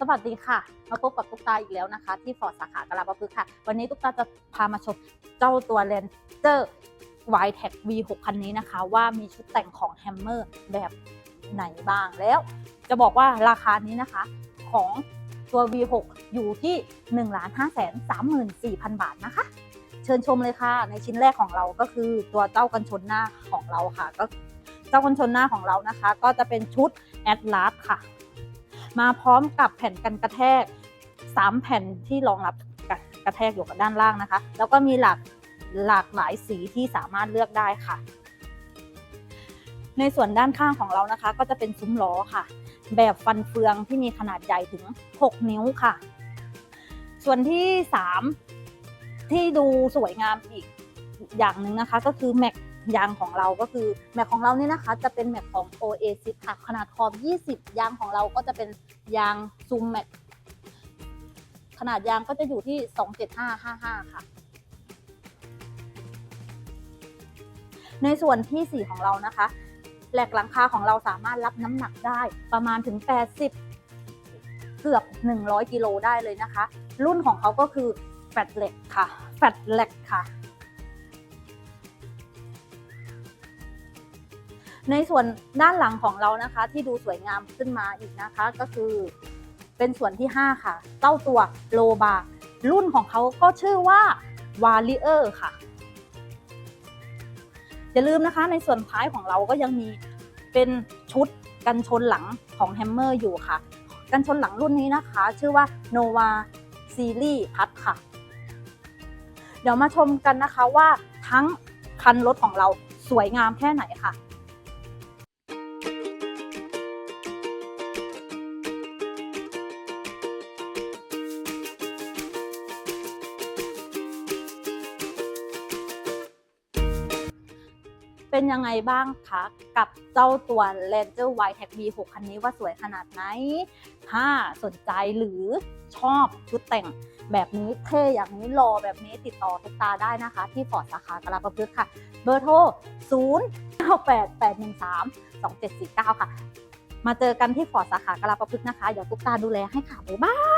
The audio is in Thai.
สวัสดีค่ะ มาพบกับตุ๊กตาอีกแล้วนะคะ ที่ฟอร์ดสาขากลาประพฤกษ์ค่ะ วันนี้ตุ๊กตาจะพามาชมเจ้าตัว r a n g e r y t e c V6 คันนี้นะคะ ว่ามีชุดแต่งของแฮมเมอร์แบบไหนบ้างแล้ว จะบอกว่าราคานี้นะคะของตัว V6 อยู่ที่ 1 5 3 4 0 0 0 บาทนะคะ เชิญชมเลยค่ะ ในชิ้นแรกของเราก็คือตัวเจ้ากันชนหน้าของเราค่ะ ก็เจ้ากันชนหน้าของเรานะคะ ก็จะเป็นชุดแอดลาสค่ะ มาพร้อมกับแผ่นกันกระแทก 3 แผ่นที่รองรับกระแทกอยู่กับด้านล่างนะคะ แล้วก็มีหลากหลากหลายสีที่สามารถเลือกได้ค่ะ ในส่วนด้านข้างของเรานะคะ ก็จะเป็นซุ้มล้อค่ะ แบบฟันเฟืองที่มีขนาดใหญ่ถึง 6 นิ้วค่ะ ส่วนที่ 3 ที่ดูสวยงามอีกอย่างหนึ่งนะคะ ก็คือแม็ก ยางของเราก็คือแม็กของเรานี่นะคะ จะเป็นแม็กของ Oasis ค่ะขนาดขอบ 20 ยางของเราก็จะเป็นยางซูมแม็กขนาดยางก็จะอยู่ที่ 27555 ค่ะ ในส่วนที่ 4 ของเรานะคะแหลกหลังคาของเราสามารถรับน้ำหนักได้ประมาณถึง 80 เกือบ 100 กิโลได้เลยนะคะ รุ่นของเขาก็คือแฟตเล็กค่ะแฟตเล็กค่ะ ในส่วนด้านหลังของเรานะคะ ที่ดูสวยงามขึ้นมาอีกนะคะ ก็คือเป็นส่วนที่ 5 ค่ะ เต้าตัวโลบา รุ่นของเขาก็ชื่อว่าวาลิเออร์ค่ะ อย่าลืมนะคะในส่วนท้ายของเราก็ยังมีเป็นชุดกันชนหลังของแฮมเมอร์อยู่ค่ะ กันชนหลังรุ่นนี้นะคะ ชื่อว่า Nova Series พัดค่ะ เดี๋ยวมาชมกันนะคะว่าทั้งคันรถของเราสวยงามแค่ไหนค่ะ เป็นยังไงบ้างคะกับเจ้าตัว Ranger y t e c V6 คันนี้ว่าสวยขนาดไหน ถ้าสนใจหรือชอบชุดแต่งแบบนี้เท่อย่างนี้รอแบบนี้ติดต่อทุกตาได้นะคะ ที่ฟอร์ดสาขากระประพฤกษ์ค่ะ เบอร์โทร 0 9 8 8 1 3 2 7 4 9 ค่ะ มาเจอกันที่ฟอร์ดสาขากระประพฤกษ์นะคะ เดี๋ยวทุกตาดูแลให้ค่ะ บ๊ายบาย